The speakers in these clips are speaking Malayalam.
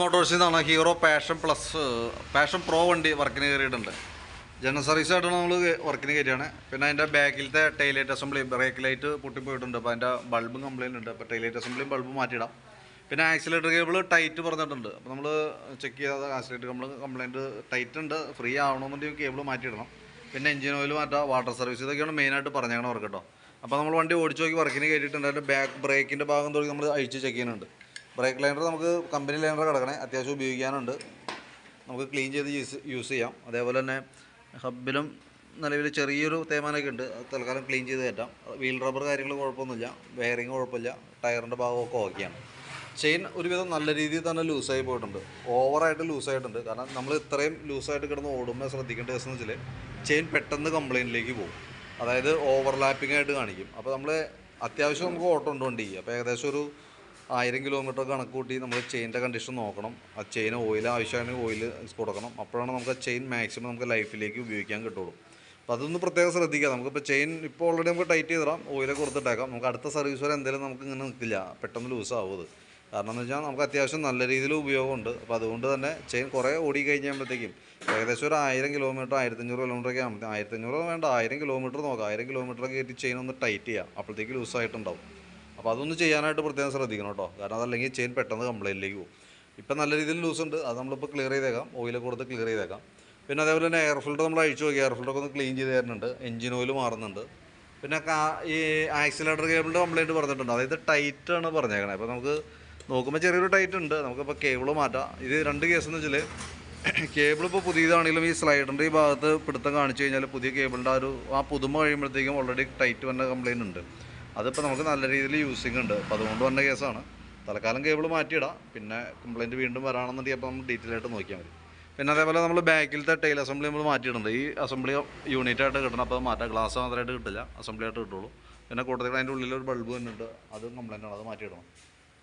മോട്ടോഴ്സിൽ നിന്നാണ് Hero Passion Plus Passion Pro വണ്ടി വർക്കിന് കയറിയിട്ടുണ്ട്. ജനറൽ സർവീസ് ആയിട്ടാണ് നമ്മൾ വർക്കിന് കയറ്റിയാണ് പിന്നെ അതിന്റെ ബാക്കിലത്തെ ടൈലൈറ്റ് അസംബ്ലി ബ്രേക്ക് ലൈറ്റ് പൊട്ടിപ്പോയിട്ടുണ്ട്. അപ്പോൾ അതിന്റെ ബൾബും കംപ്ലയിന്റ് ഉണ്ട്. അപ്പോൾ ടൈലൈറ്റ് അസംബ്ലിയും ബൾബും മാറ്റിയിടാം. പിന്നെ ആക്സിലേറ്റർ കേബിൾ ടൈറ്റ് പറഞ്ഞിട്ടുണ്ട്. അപ്പോൾ നമ്മൾ ചെക്ക് ചെയ്താൽ ആക്സിലേറ്റർ നമ്മൾ കംപ്ലൈന്റ് ടൈറ്റ് ഉണ്ട്. ഫ്രീ ആവണമെന്നുണ്ടെങ്കിൽ കേബിൾ മാറ്റിയിടണം. പിന്നെ എഞ്ചിൻ ഓയിൽ മാറ്റാം. വാട്ടർ സർവീസ് ഇതൊക്കെയാണ് മെയിനായിട്ട് പറഞ്ഞേക്കണം അവർക്ക് കേട്ടോ. അപ്പോൾ നമ്മൾ വണ്ടി ഓടിച്ച് നോക്കി വർക്കിന് കയറ്റിയിട്ടുണ്ട് അതിന്റെ ബാക്ക് ബ്രേക്കിന്റെ ഭാഗം തുടങ്ങി നമ്മൾ അഴിച്ച് ചെക്ക് ചെയ്യുന്നുണ്ട്. ബ്രേക്ക് ലൈനർ നമുക്ക് കമ്പനി ലൈനർ കിടക്കണേ അത്യാവശ്യം ഉപയോഗിക്കാനുണ്ട്. നമുക്ക് ക്ലീൻ ചെയ്ത് യൂസ് യൂസ് ചെയ്യാം. അതേപോലെ തന്നെ ഹബിലും നിലവിൽ ചെറിയൊരു തേമാനൊക്കെ ഉണ്ട്. തൽക്കാലം ക്ലീൻ ചെയ്ത് കയറ്റാം. വീൽ റബ്ബർ കാര്യങ്ങൾ കുഴപ്പമൊന്നുമില്ല. വെയറിങ് കുഴപ്പമില്ല. ടയറിന്റെ ഭാഗമൊക്കെ ഓക്കെയാണ് ചെയിൻ ഒരുവിധം നല്ല രീതിയിൽ തന്നെ ലൂസായി പോയിട്ടുണ്ട്. ഓവറായിട്ട് ലൂസായിട്ടുണ്ട് കാരണം നമ്മൾ ഇത്രയും ലൂസായിട്ട് കിടന്ന് ഓടുമ്പോൾ ശ്രദ്ധിക്കേണ്ട ദിവസം വെച്ചാൽ ചെയിൻ പെട്ടെന്ന് കംപ്ലയിന്റിലേക്ക് പോകും. അതായത് ഓവർലാപ്പിംഗ് ആയിട്ട് കാണിക്കും. അപ്പോൾ നമ്മൾ അത്യാവശ്യം നമുക്ക് ഓട്ടം ഉണ്ട് വണ്ടി അപ്പോൾ ഏകദേശം ഒരു ആയിരം കിലോമീറ്റർ കണക്ക് കൂട്ടി നമ്മൾ ചെയിന്റെ കണ്ടീഷൻ നോക്കണം. ആ ചെയിൻ ഓയിൽ ആവശ്യമാണെങ്കിൽ ഓയിൽ കൊടുക്കണം. അപ്പോഴാണ് നമുക്ക് ആ ചെയിൻ മാക്സിമം നമുക്ക് ലൈഫിലേക്ക് ഉപയോഗിക്കാൻ കിട്ടുള്ളൂ. അപ്പോൾ അതൊന്ന് പ്രത്യേകം ശ്രദ്ധിക്കുക. നമുക്കിപ്പോൾ ചെയിൻ ഇപ്പോൾ ഓൾറെഡി നമുക്ക് ടൈറ്റ് ചെയ്തിടാം. ഓയിലൊക്കെ കൊടുത്തിട്ടേക്കാം. നമുക്ക് അടുത്ത സർവീസ് വരെ എന്തെങ്കിലും നമുക്ക് ഇങ്ങനെ നിൽക്കില്ല. പെട്ടെന്ന് ലൂസ് ആവുമത് കാരണം എന്ന് വെച്ചാൽ നമുക്ക് അത്യാവശ്യം നല്ല രീതിയിൽ ഉപയോഗമുണ്ട്. അപ്പോൾ അതുകൊണ്ട് തന്നെ ചെയിൻ കുറേ ഓടി കഴിഞ്ഞുമ്പോഴത്തേക്കും ഏകദേശം ഒരു ആയിരം കിലോമീറ്റർ ആയിരത്തഞ്ഞൂറ് കിലോമീറ്ററൊക്കെ ആകുമ്പോഴത്തേക്കും. ആയിരത്തഞ്ഞൂറ് വേണ്ട ആയിരം കിലോമീറ്റർ നോക്കാം. ആയിരം കിലോമീറ്റർ കയറ്റി ചെയിൻ ഒന്ന് ടൈറ്റ് ചെയ്യാം. അപ്പോഴത്തേക്ക് ലൂസായിട്ടുണ്ടാവും അപ്പോൾ അതൊന്ന് ചെയ്യാനായിട്ട് പ്രത്യേകം ശ്രദ്ധിക്കണം കേട്ടോ. കാരണം അതല്ലെങ്കിൽ ചെയിൻ പെട്ടെന്ന് കംപ്ലൈന്റിലേക്ക് പോകും. ഇപ്പം നല്ല രീതിയിൽ ലൂസ് ഉണ്ട്. അത് നമ്മളിപ്പോൾ ക്ലിയർ ചെയ്തേക്കാം. ഓയിൽ കൊടുത്ത് ക്ലിയർ ചെയ്തേക്കാം. പിന്നെ അതേപോലെ തന്നെ എയർ ഫിൽറ്റർ നമ്മൾ അഴിച്ചു നോക്കി. എയർ ഫിൽറ്ററൊക്കെ ഒന്ന് ക്ലീൻ ചെയ്ത് തരുന്നുണ്ട്. എഞ്ചിൻ ഓയിൽ മാറുന്നുണ്ട്. പിന്നെ ഈ ആക്സിലേറ്റർ കേബിളിന്റെ കംപ്ലൈന്റ് പറഞ്ഞിട്ടുണ്ട്. അതായത് ടൈറ്റ് ആണ് പറഞ്ഞേക്കണേ. അപ്പോൾ നമുക്ക് നോക്കുമ്പോൾ ചെറിയൊരു ടൈറ്റ് ഉണ്ട്. നമുക്കിപ്പോൾ കേബിൾ മാറ്റാം. ഇത് രണ്ട് കേസ് എന്ന് വെച്ചാൽ കേബിൾ ഇപ്പോൾ പുതിയതാണെങ്കിലും ഈ സ്ലൈഡറിന്റെ ഈ ഭാഗത്ത് പിടുത്തം കാണിച്ചു കഴിഞ്ഞാൽ പുതിയ കേബിളിന്റെ ആ ഒരു ആ പുതുമ കഴിയുമ്പോഴത്തേക്കും ഓൾറെഡി ടൈറ്റ് വന്ന കംപ്ലയിന്റ് ഉണ്ട്. അതിപ്പോൾ നമുക്ക് നല്ല രീതിയിൽ യൂസിങ് ഉണ്ട്. അപ്പോൾ അതുകൊണ്ട് വന്ന കേസാണ്. തൽക്കാലം കേബിൾ മാറ്റിയിടാം. പിന്നെ കംപ്ലയിന്റ് വീണ്ടും വരാണെന്നുണ്ടെങ്കിൽ അപ്പോൾ നമ്മൾ ഡീറ്റെയിൽ ആയിട്ട് നോക്കിയാൽ മതി. പിന്നെ അതേപോലെ നമ്മൾ ബാക്കിലത്തെ ടൈൽ അസംബ്ലി നമ്മൾ മാറ്റിയിട്ടുണ്ട്. ഈ അസംബ്ലി യൂണിറ്റ് ആയിട്ട് കിട്ടണം. അപ്പോൾ മാറ്റാം. ഗ്ലാസ് മാത്രമായിട്ട് കിട്ടില്ല. അസംബ്ലി ആയിട്ട് കിട്ടുള്ളൂ. പിന്നെ കൂട്ടത്തിൽ അതിന്റെ ഉള്ളിൽ ഒരു ബൾബ് തന്നെ ഉണ്ട് അതും കംപ്ലയിന്റ് ആണ്. അത് മാറ്റിയിടണം.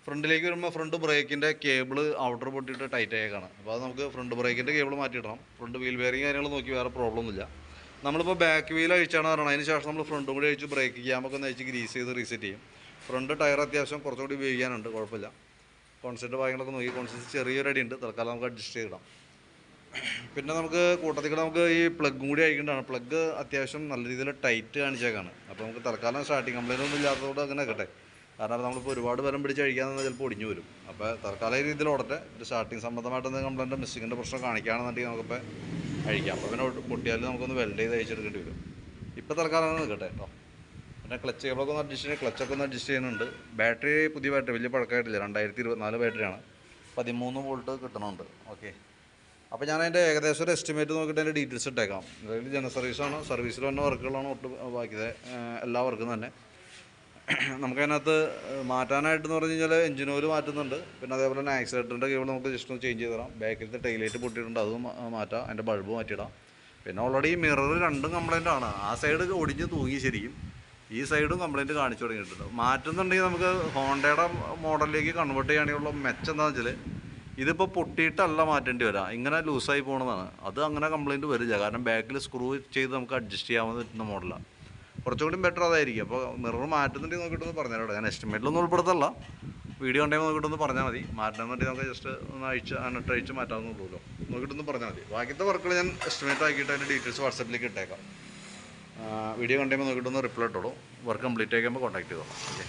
ഫ്രണ്ടിലേക്ക് വരുമ്പോൾ ഫ്രണ്ട് ബ്രേക്കിന്റെ കേബിൾ ഔട്ടർ പൊട്ടിയിട്ട് ടൈറ്റ് ആയേക്കാണ്. അപ്പോൾ അത് നമുക്ക് ഫ്രണ്ട് ബ്രേക്കിന്റെ കേബിൾ മാറ്റിയിടണം. ഫ്രണ്ട് വീൽ ബെയറിങ് കാര്യങ്ങൾ നോക്കി വേറെ പ്രോബ്ലം ഒന്നുമില്ല. നമ്മളിപ്പോൾ ബാക്ക് വീൽ അഴിച്ചാണ് പറയണം അതിന് ശേഷം നമ്മൾ ഫ്രണ്ടും കൂടി അഴിച്ച് ബ്രേക്ക് ക്യാമൊക്കെ ഒന്ന് അഴിച്ച് ഗ്രീസ് ചെയ്ത് റീസെറ്റ് ചെയ്യും. ഫ്രണ്ട് ടയർ അത്യാവശ്യം കുറച്ചുകൂടി ഉപയോഗിക്കാനുണ്ട് കുഴപ്പമില്ല. കോൺസെപ്റ്റ് ഭാഗങ്ങളൊക്കെ നോക്കി കോൺസെപ്റ്റ് ചെറിയൊരു അടി ഉണ്ട്. തൽക്കാലം നമുക്ക് അഡ്ജസ്റ്റ് ചെയ്തിടാം. പിന്നെ നമുക്ക് കൂട്ടത്തിൽ കൂടെ നമുക്ക് ഈ പ്ലഗ് കൂടി അഴിക്കേണ്ടതാണ്. പ്ലഗ് അത്യാവശ്യം നല്ല രീതിയിൽ ടൈറ്റ് കാണിച്ചേക്കാണ്. അപ്പോൾ നമുക്ക് തൽക്കാലം സ്റ്റാർട്ടിങ് കംപ്ലൈന്റ് ഒന്നും ഇല്ലാത്തതുകൊണ്ട് അങ്ങനെ കേട്ടെ കാരണം നമ്മളിപ്പോൾ ഒരുപാട് ബലം പിടിച്ച് അഴിക്കാൻ നിന്നാൽ ചിലപ്പോൾ ഒടിഞ്ഞു വരും. അപ്പോൾ തൽക്കാല രീതിയിൽ ഓടട്ടെ. ഒരു സ്റ്റാർട്ടിങ് സംബന്ധമായിട്ട് എന്തെങ്കിലും കംപ്ലൈന്റ് മിസ്സിങ്ങിന്റെ പ്രശ്നം കാണിക്കുകയാണെന്നുണ്ടെങ്കിൽ നമുക്കിപ്പോൾ അഴിക്കാം അപ്പോൾ പിന്നെ പൊട്ടിയാൽ നമുക്കൊന്ന് വെൽഡ് ചെയ്ത് അഴിച്ചെടുക്കേണ്ടി വരും. ഇപ്പോൾ തൽക്കാലം നിൽക്കട്ടെ കേട്ടോ പിന്നെ ക്ലച്ച് കേബിളൊക്കെ ഒന്ന് അഡ്ജസ്റ്റ് ചെയ്യുന്നത് ക്ലച്ചൊക്കെ ഒന്ന് അഡ്ജസ്റ്റ് ചെയ്യുന്നുണ്ട്. ബാറ്ററി പുതിയ ബാറ്ററി വലിയ പഴക്കമായിട്ടില്ല. രണ്ടായിരത്തി ഇരുപത്തിനാല് ബാറ്ററിയാണ് പതിമൂന്ന് വോൾട്ട് കിട്ടണമുണ്ട് ഓക്കെ അപ്പോൾ ഞാൻ അതിന്റെ ഏകദേശം ഒരു എസ്റ്റിമേറ്റ് നോക്കിയിട്ട് അതിന്റെ ഡീറ്റെയിൽസ് ഇട്ടേക്കാം. അതായത് ജനറൽ സർവീസാണ് സർവീസിൽ വന്ന വർക്കുകളാണ് ഒട്ട് ബാക്കിയത് എല്ലാ വർക്കും തന്നെ. നമുക്കതിനകത്ത് മാറ്റാനായിട്ടെന്ന് പറഞ്ഞു കഴിഞ്ഞാൽ എഞ്ചിൻ മാറ്റുന്നുണ്ട്. പിന്നെ അതേപോലെ തന്നെ ആക്സിലേറ്ററിന്റെ കേബിൾ നമുക്ക് ജസ്റ്റ് ഒന്ന് ചേഞ്ച് ചെയ്ത് തരാം. ബാക്കിലത്തെ ടൈലൈറ്റ് പൊട്ടിയിട്ടുണ്ട് അതും മാറ്റാം. അതിന്റെ ബൾബ് മാറ്റിയിടാം. പിന്നെ ഓൾറെഡി മിറർ രണ്ടും കംപ്ലൈന്റ് ആണ്. ആ സൈഡ് ഒടിഞ്ഞ് തൂങ്ങി ശരിക്കും. ഈ സൈഡും കംപ്ലൈന്റ് കാണിച്ചു തുടങ്ങിയിട്ടുണ്ട്. മാറ്റുന്നുണ്ടെങ്കിൽ നമുക്ക് ഹോണ്ടയുടെ മോഡലിലേക്ക് കൺവേർട്ട് ചെയ്യുകയാണെങ്കിലുള്ള മെച്ചം എന്താണെന്ന് വെച്ചാൽ ഇതിപ്പോൾ പൊട്ടിയിട്ടല്ല മാറ്റേണ്ടി വരാം. ഇങ്ങനെ ലൂസായി പോകണമെന്നാണ് അത് അങ്ങനെ കംപ്ലൈന്റ് വരില്ല. കാരണം ബാക്കിൽ സ്ക്രൂ ചെയ്ത് നമുക്ക് അഡ്ജസ്റ്റ് ചെയ്യാവുന്ന പറ്റുന്ന മോഡലാണ് കുറച്ചുകൂടി ബെറ്റർ അതായിരിക്കും. അപ്പോൾ മിറർ മാറ്റുന്നുണ്ടെങ്കിൽ നോക്കിയിട്ടൊന്ന് പറഞ്ഞുതരാം ഞാൻ എസ്റ്റിമേറ്റിലൊന്നും ഉൾപ്പെടുത്തല്ല. വീഡിയോ ഉണ്ടെങ്കിൽ നോക്കിയിട്ടൊന്ന് പറഞ്ഞാൽ മതി. മാറ്റണമെന്നുണ്ടെങ്കിൽ നമുക്ക് ജസ്റ്റ് ഒന്ന് അഴിച്ച് എന്നിട്ട് അഴിച്ച് മാറ്റാവുന്നുള്ളൂ നോക്കിയിട്ടൊന്ന് പറഞ്ഞാൽ മതി. ബാക്കിയത്തെ വർക്കുകൾ ഞാൻ എസ്റ്റിമേറ്റ് ആക്കിയിട്ട് അതിന്റെ ഡീറ്റെയിൽസ് വാട്സപ്പിലേക്ക് ഇട്ടേക്കാം. വീഡിയോ കണ്ടുമ്പോൾ നോക്കിയിട്ടൊന്ന് റിപ്ലൈ ഇട്ടോളൂ. വർക്ക് കംപ്ലീറ്റ് ആക്കുമ്പോൾ കോൺടാക്ട് ചെയ്തോളാം. ഓക്കെ